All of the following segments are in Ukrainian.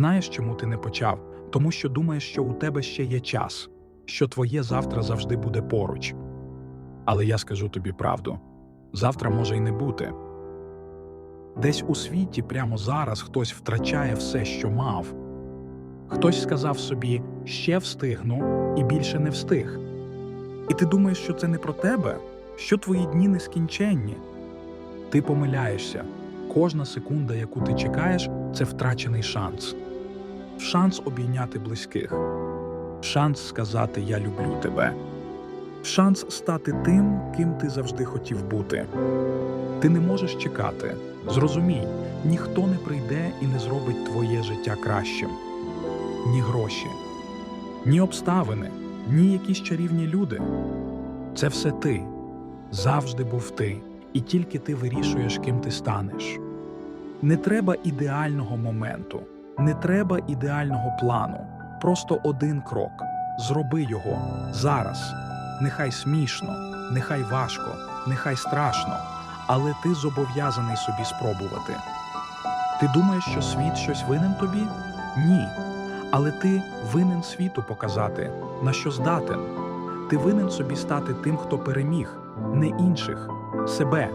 Знаєш, чому ти не почав? Тому що думаєш, що у тебе ще є час, що твоє завтра завжди буде поруч. Але я скажу тобі правду: завтра може й не бути. Десь у світі прямо зараз хтось втрачає все, що мав. Хтось сказав собі ще встигну і більше не встиг. І ти думаєш, що це не про тебе, що твої дні нескінченні. Ти помиляєшся. Кожна секунда, яку ти чекаєш, це втрачений шанс. Шанс обійняти близьких, шанс сказати Я люблю тебе, шанс стати тим, ким ти завжди хотів бути. Ти не можеш чекати. Зрозумій, ніхто не прийде і не зробить твоє життя кращим. Ні гроші, ні обставини, ні якісь чарівні люди. Це все ти. Завжди був ти, і тільки ти вирішуєш, ким ти станеш. Не треба ідеального моменту, не треба ідеального плану. Просто один крок. Зроби його зараз. Нехай смішно, нехай важко, нехай страшно, але ти зобов'язаний собі спробувати. Ти думаєш, що світ щось винен тобі? Ні. Але ти винен світу показати, на що здатен. Ти винен собі стати тим, хто переміг, не інших, себе.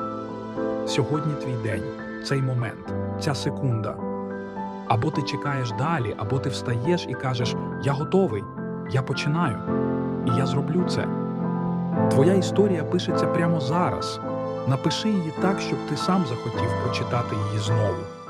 Сьогодні твій день, цей момент, ця секунда. Або ти чекаєш далі, або ти встаєш і кажеш: Я готовий, я починаю, і я зроблю це. Твоя історія пишеться прямо зараз. Напиши її так, щоб ти сам захотів прочитати її знову.